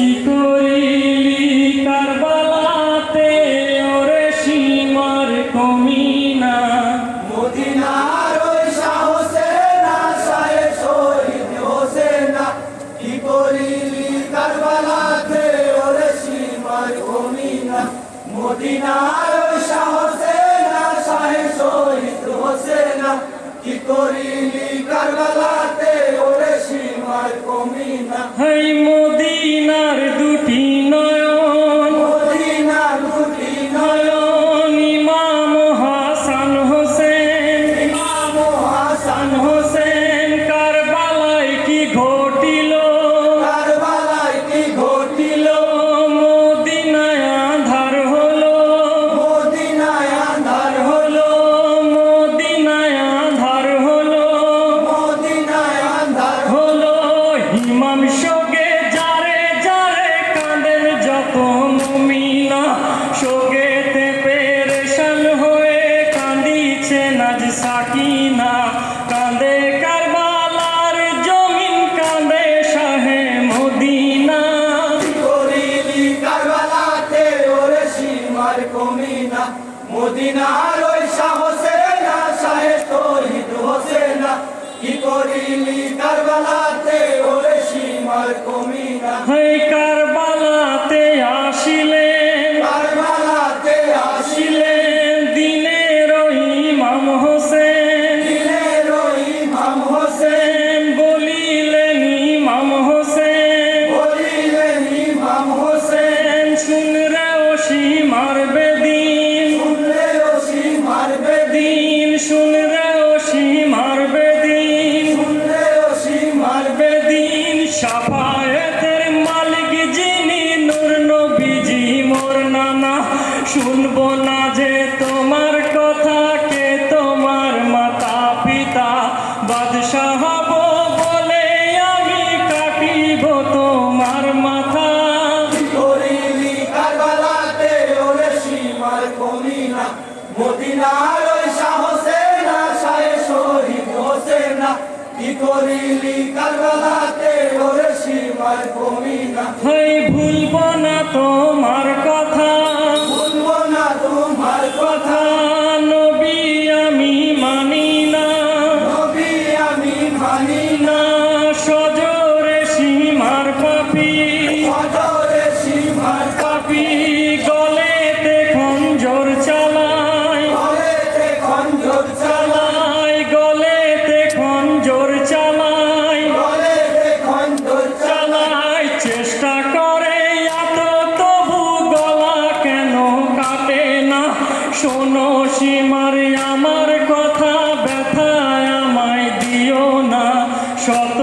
কি করিলি কারবালাতে? ওরে সীমার কমিনা। মদিনার ওই সাহসে না সাহে কি করিলি কারবালাতে? ওরে সীমার কমিনা। মদিনার ওই সাহসে না। কি করিলি কমিরা vai.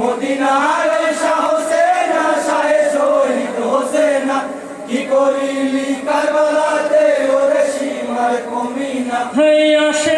মদিনার সাহসে না শাহে শহীদ হোসেনা। কি করিলি কারবালাতে ওরে সীমার কমিনা? হই আসে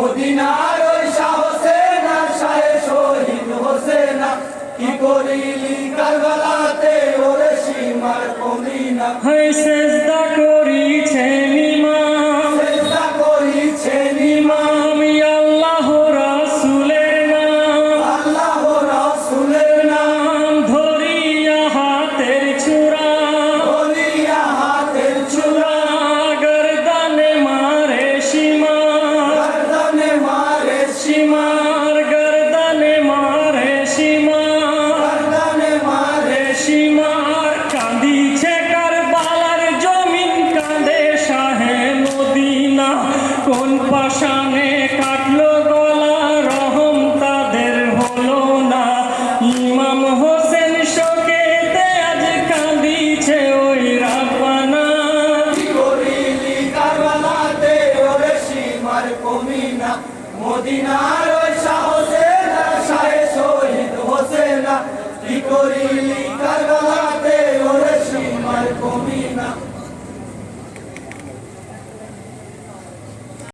মদিনার ওই শাহ হোসেন আর শাহে শহীদ হোসেন। কি করিলি কারবালাতে? ওরে সীমার কমিনা। হয়েছে দেখো। টানে কাটলো রহম তাদের হলো না। ইমাম হোসেন শোকেতে আজ কাঁদিছে ওই রাপানা কারবালাতে ওরে সীমার কমি না মদিনার ওই না সাহে শহীদ হোসেনা। কি করিলি কারবালাতে ওরে সীমার কমি